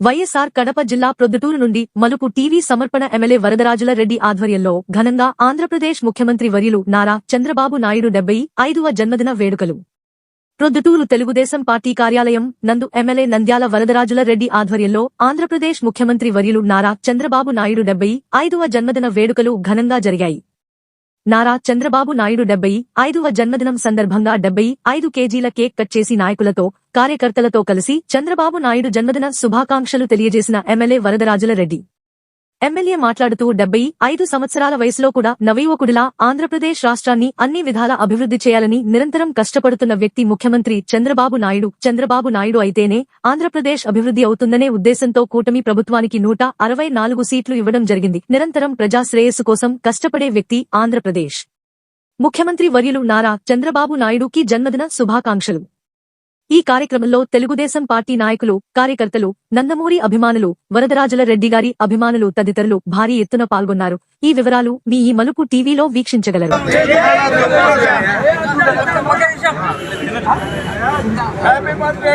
వైఎస్ఆర్ కడప జిల్లా ప్రొద్దుటూరు నుండి మలుపు టీవీ సమర్పణ ఎమ్మెల్యే వరదరాజుల రెడ్డి ఆధ్వర్యంలో ఘనంగా ఆంధ్రప్రదేశ్ ముఖ్యమంత్రి వర్యులు నారా చంద్రబాబు నాయుడు డెబ్బై ఐదవ జన్మదిన వేడుకలు. ప్రొద్దుటూరు తెలుగుదేశం పార్టీ కార్యాలయం నందు ఎమ్మెల్యే నంద్యాల వరదరాజుల రెడ్డి ఆధ్వర్యంలో ఆంధ్రప్రదేశ్ ముఖ్యమంత్రి వర్యులు నారా చంద్రబాబు నాయుడు డెబ్బై ఐదవ జన్మదిన వేడుకలు ఘనంగా జరిగాయి. నారా చంద్రబాబు నాయుడు డెబ్బై ఐదవ జన్మదినం సందర్భంగా డెబ్బై ఐదు కేజీల కేక్ కట్ చేసి నాయకులతో కార్యకర్తలతో కలిసి చంద్రబాబు నాయుడు జన్మదిన శుభాకాంక్షలు తెలియజేసిన ఎమ్మెల్యే వరదరాజుల రెడ్డి. ఎమ్మెల్యే మాట్లాడుతూ డెబ్బై ఐదు సంవత్సరాల వయసులో కూడా నవయువకుడిలా ఆంధ్రప్రదేశ్ రాష్ట్రాన్ని అన్ని విధాల అభివృద్ధి చేయాలని నిరంతరం కష్టపడుతున్న వ్యక్తి ముఖ్యమంత్రి చంద్రబాబు నాయుడు. చంద్రబాబు నాయుడు అయితేనే ఆంధ్రప్రదేశ్ అభివృద్ధి అవుతుందనే ఉద్దేశంతో కూటమి ప్రభుత్వానికి నూట అరవై నాలుగు సీట్లు ఇవ్వడం జరిగింది. నిరంతరం ప్రజాశ్రేయస్సు కోసం కష్టపడే వ్యక్తి ఆంధ్రప్రదేశ్. ముఖ్యమంత్రి వర్యులు నారా చంద్రబాబు నాయుడుకి జన్మదిన శుభాకాంక్షలు. ఈ కార్యక్రమంలో తెలుగుదేశం పార్టీ నాయకులు కార్యకర్తలు నందమూరి అభిమానులు వరదరాజుల రెడ్డి గారి అభిమానులు తదితరులు భారీ ఎత్తున పాల్గొన్నారు. ఈ వివరాలు మీ ఈ మలుపు టీవీలో వీక్షించగలరు. Happy birthday